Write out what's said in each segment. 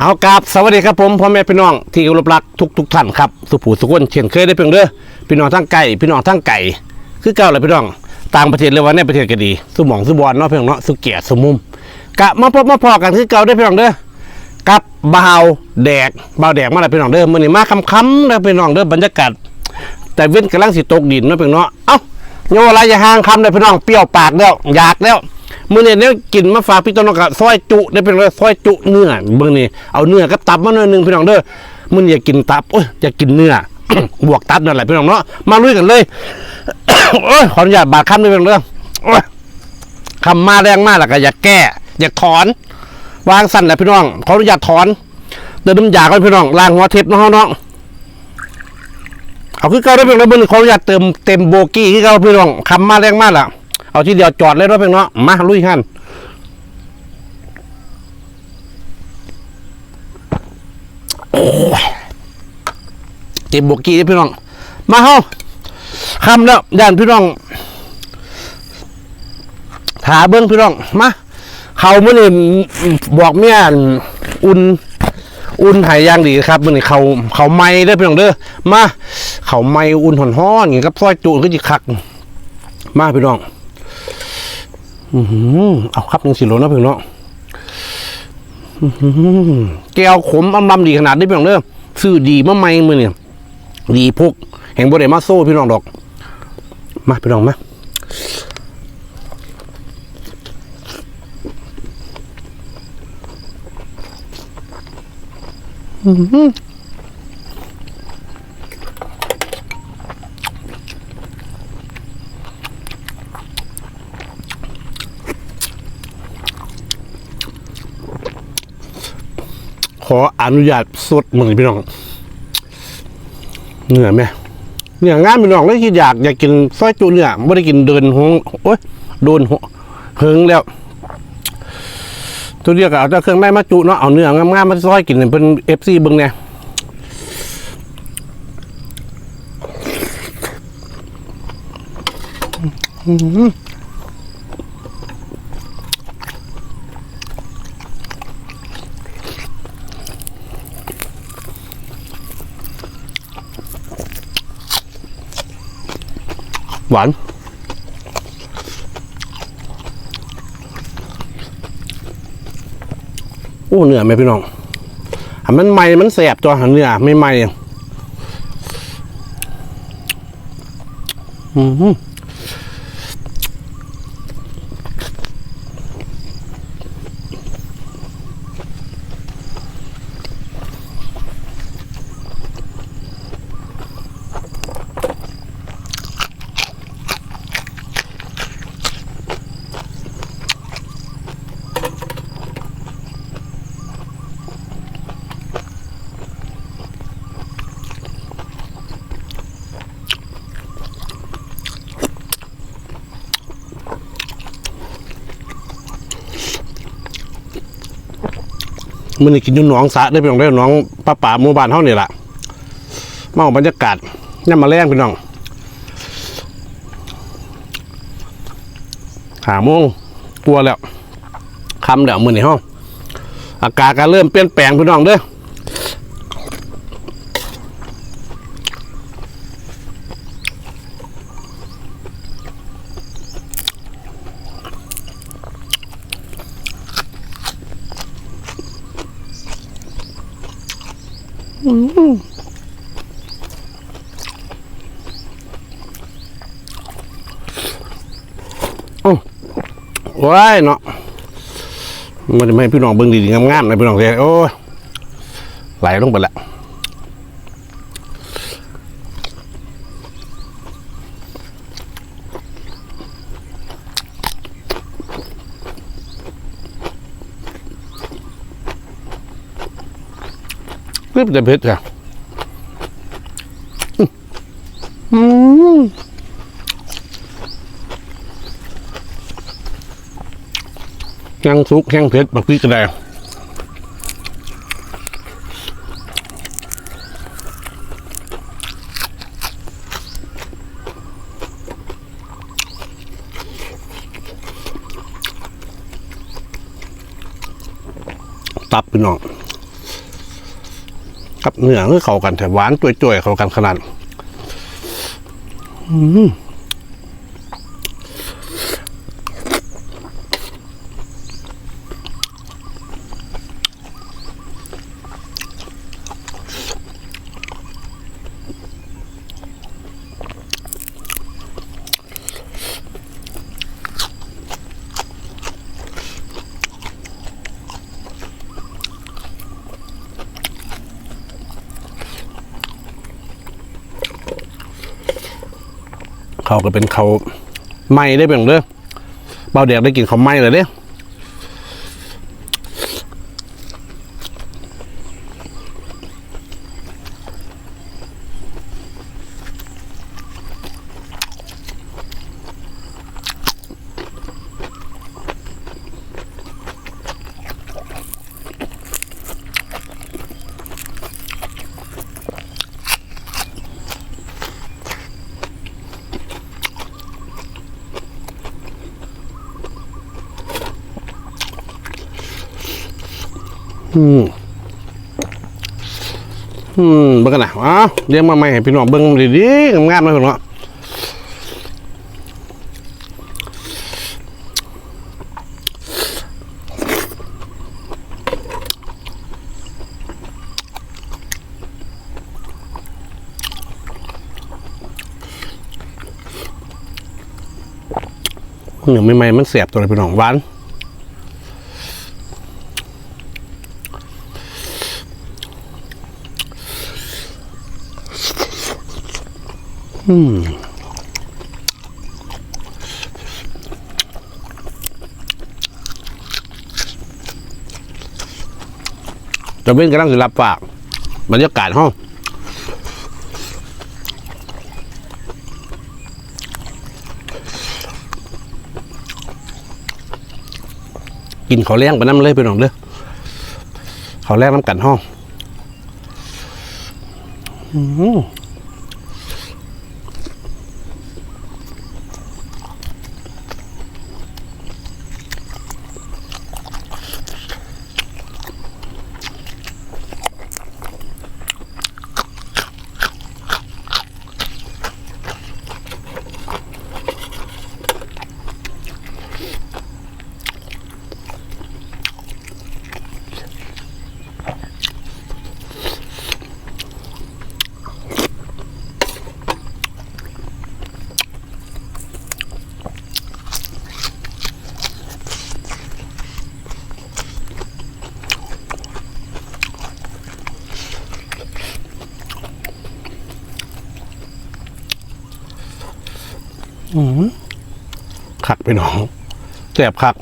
เอากราบสวัสดีครับผมพ่อแม่พี่น้องที่เคารพรักทุกทุกท่านครับสุผูสุขคนเช่นเคยได้เพียงเด้อพี่น้องทั้งไก่พี่น้องทั้งไก่ คือเก่าเลยพี่น้องต่างประเทศเลยว่าในประเทศก็ดีสุหมองสุบอลเนาะเพี่น้องเนาะสุเกียรติสุมุมกะมาพบมาพอกันคือเก่าได้อพี่น้องเด้อกับบ่าวแดกบ่าวแดกมาแล้วพี่น้องเด้อมื้อนี้มาค่ำๆแล้วพี่น้องเด้อบรรยากาศแต่เว้นกำลังสิตกดินเนาะพี่น้องเนาะเอ้าโยอะไรอย่าห่างคำเลยพี่น้องเปรี้ยวปากแล้วอยากแล้ว มื้อนี้เนี่ยกินมาฝากพี่ต้นน้องกับซอยจุได้เป็นซอยจุเนื้อเบิ่งนี่เอาเนื้อกับตับมาหน่อยหนึงพี่น้องเด้อมื้อนี้อยากกินตับโอ้ยอยากกินเนื้อบวกตับนั่นแหละพี่น้องเนาะมาลุยกันเลยโอ้ยขออนุญาตบาดคำด้วยพี่น้องเด้อโอ้ยคำมาแรงมากแล้วก็อยากแก้ อยากถอน วางสั้นแหละพี่น้องขออนุญาตถอนเดินน้ำยาก่อนพี่น้องล้างหัวเทปเนาะเนาะเอาคือเก่าได้เพียงแล้วมึงขออนุญาตเติมเต็มโบกี้คือเก่าพี่น้องคำมาแรงมากล่ะ เอาที่เดียวจอดเลยเนาะเพียงเนาะมาลุยหันโอ้ยเต็มโบกี้เด้อพี่น้อง มาเฮาคำแล้วย่านพี่น้องถาเบิ้งพี่น้องมาเขาเมื่อนี่บอกเมียอุ่นอุ่นห่ย่างดีครับมันนี่เขาเขาไม้เด้อพี่น้องเด้อมาเขาไม้อุ่นห่อนห้อนอย่างกับซอยจูนก็จิคัก มาพี่น้อง อือหือเอาครับหนึ่งสิโลนะพี่น้องอื้อหือแก้วขมอำลำดีขนาดนี้พี่องเด้อซื้อดีมาไม่มือเนี่ยดีพกแห่งบริมาโซ่พี่น้องดอก มาพี่น้องมาอื ขออนุญาตสดมือพี่น้องเหนื่อยไหมเหนื่อยงานพี่น้องเลยคิดอยากอยากกินซอยจุเนี่ยไม่ได้กินเดินหงโอ้ยโดนหงเฮิงแล้วตัวเดียวกับเอาเครื่องได้มาจุเนาะเอาเนื้องามๆมาซอยกินเป็นเอฟซีเบิ้งเนี่ย หวาน โอ้เนื้อไหมพี่น้องอันมันไหมมันแสบตัวหันเนื้อไม่ไหมอืม มื่อนี่กินอยู่หนองสะได้ไปลองได้หนองป้าป่าหมู่บ้านเฮานี่แหละมาเอาบรรยากาศนี่มาแรงพี่น้องหาโมงกลัวแล้วคำเดี๋ยวมือนี่ห้องอากาศก็เริ่มเปลี่ยนแปลงพี่น้องเด้อ ว้ายเนาะมันจะไม่ให้พี่น้องเบิ่งดีๆงามๆนะพี่น้องเลยโอ้ยไหลลงไปละรีบแต่เผ็ดค่ะอืม ยังซุกแห้งเผ็ดบักพริกกระไดตับพี่น้องกับเนื้อคือเข้ากันแต่หวานจ่วยๆเข้ากันขนาด อืม เขาก็เป็นเขาไหม้ได้เปล่าเด้อเบาแดกได้กินเขาไหม้เลยเด้ อืมอืมเบิ่งกันนะอ้าวเลี้ยงมาใหม่ให้พี่น้องเบิ่งดีๆงามๆเลยพี่น้องเนื้อใหม่ๆมันเสียบตัวเลยพี่น้องหวาน จะเป็นกำลังสิรับฝากบรรยากาศห้องกินข้าวแรงไปน้ำเลยไปหน้องเด้อข้าวแรงน้ำกันห้อง อื้อหือ คักไปน้องแสบคัก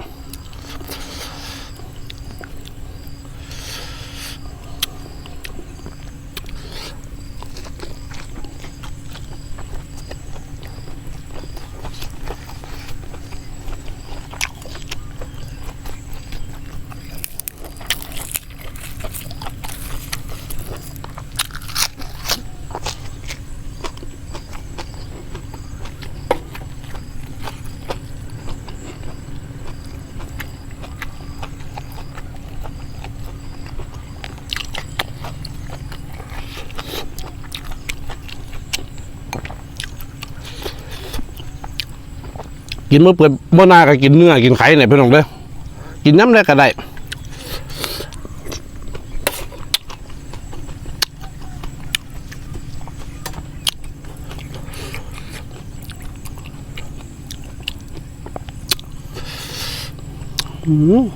กินเมื่อเปิดมื่อหน้าก็กินเนื้อกินไข่เนี่ยพี่น้องเด้อกินน้ำได้ก็ได้อืม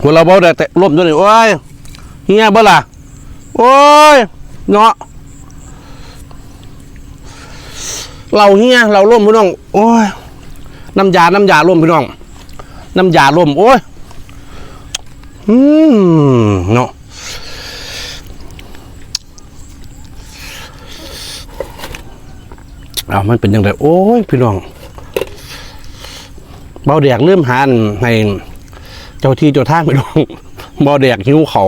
คนเราบ่ได้แต่ร่มตัวนี้โอ้ยเฮียบ่ล่ะโอ้ยเนาะเราเฮียเราร่มพี่น้อง โอ้ยน้ำยาน้ำยาร่มพี่น้อง น้ำยาร่มโอ้ยอืมเนาะเอามันเป็นยังไงโอ้ยพี่น้องเบาแดกเริ่มหานให้ เจ้าที่เจ้าทางไปลงบ่แดกหิวเขา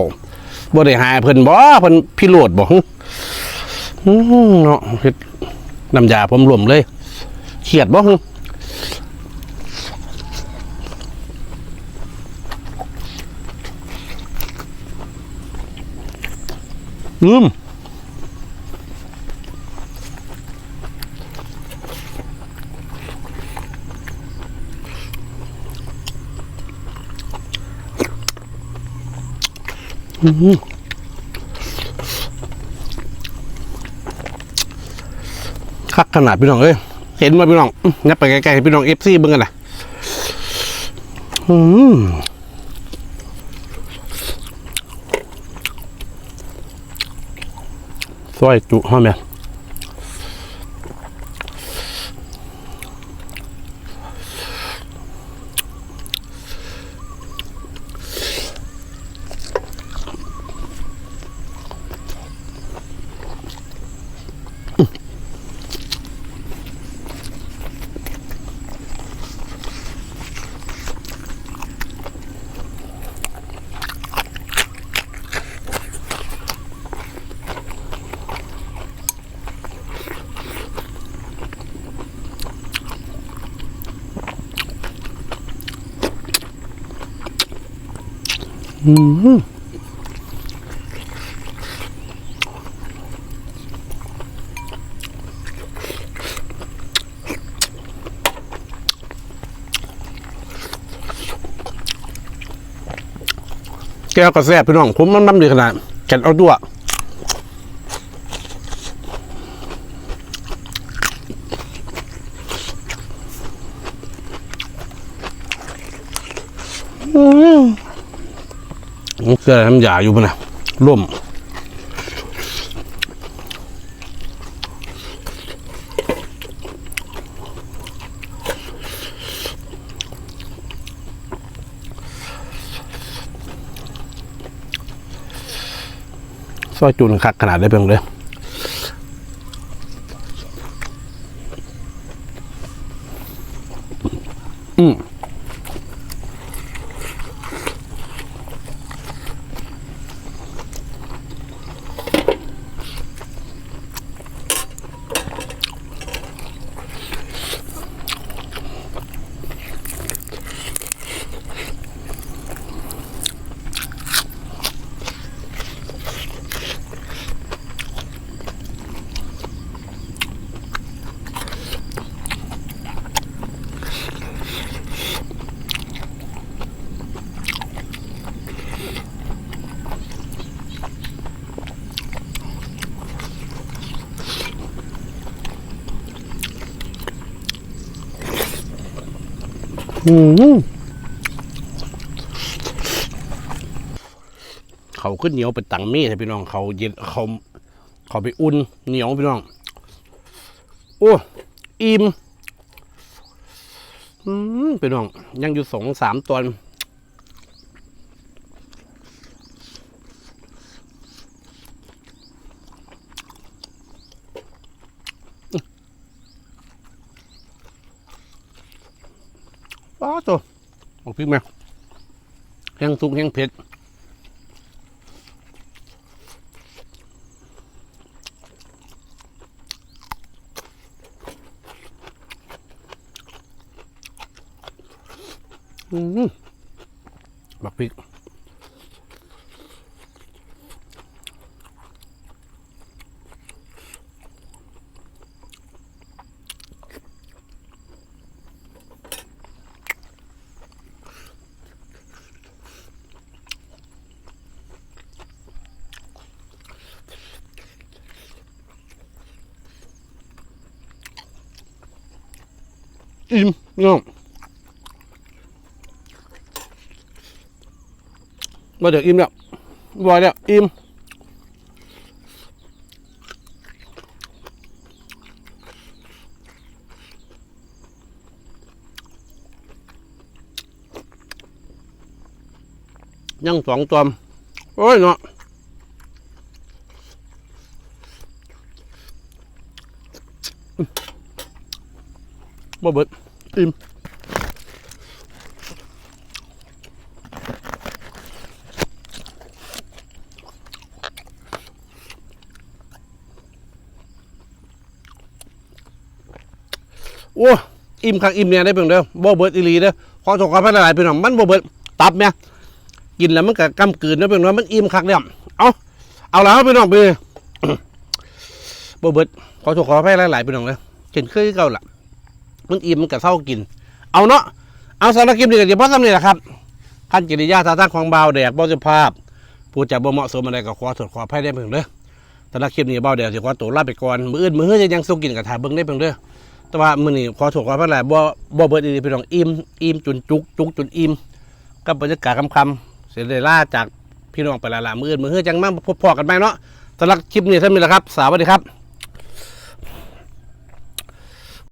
บ่ได้หายเพิ่นบ่เพิ่นพิโรธบ่อืมเนาะเฮ็ดน้ำยาผมรวมเลยเขียดบ่ฮึลืม คักขนาดพี่น้องเอ้ยเห็นมาพี่น้องนับไปไกลๆพี่น้องเอฟซีเบิ่งกันนะอืมซอยจุหอมแม่ แก้วก็แซ่บพี่น้องผมมันน้ำดีขนาดแกนเอาด้วย เกลือน้ำยาอยู่ปะนะร่มซอยจุนคักขนาดได้เพียงเลยอืม เขาขึ้นเหนียวไปตังมีดให้พี่น้องเขาเย็นเขาเขาไปอุ่นเหนียวพี่น้อง โอ้อิ่มอืมพี่น้องยังอยู่สองสามตอนว้าตัวออก พริกไหมแห้งสุกแห้งเผ็ดอืมบักพริก อิ่มเน้องมาเดี๋ยวอิ่มแล้วบอยแล้วอิ่มยังสองตัวโอ้ยเนาะ บ่เบิดอิ่มโอ้อิ่มคักอิ่มเนี่ยได้เพียงเด้อบ่เบิดอีหลีเด้อขอโทษขออภัยหลายๆพี่น้องมันบ่เบิดตับเนี่ยกินแล้วมันก็กำกืนเด้อเพียงเด้อมันอิ่มคักแล้วเอาเอาแล้วพี่น้องไปบ่เบิดขอโทษขออภัยหลายๆพี่น้องเด้อเช่นเคยคือเก่าล่ะ มันอิ่มมันก็เศร้ากิน เอาเนาะเอาสารบคลิปนี้ก็จะพอสำเร็จแหละครับขั้นกิริยาท่าทางของเบาแดกบ่สุภาพผู้จะบ่เหมาะสมอะไรก็ขอโทษขออภัยได้เพียงเด้อสารบคลิปนี้เบาแดกสิขอตัวลาไปก่อนมืออื่นมื้อจะยังสู้กินกับถ่ายเบิ่งได้เพียงเด้อแต่ว่ามื้อนี้ขอโทษขออภัยหลายบ่บ่เบิดอีหลีพี่น้องอิ่มอิ่มจนจุกจุกจนอิ่มกับบรรยากาศคำๆเสียได้ล่าจากพี่น้องไปและละมืออื่นมื้อจังมาพบพอกันใหม่เนาะสำหรับคลิปนี้เท่านี้แหละครับ สวัสดีครับ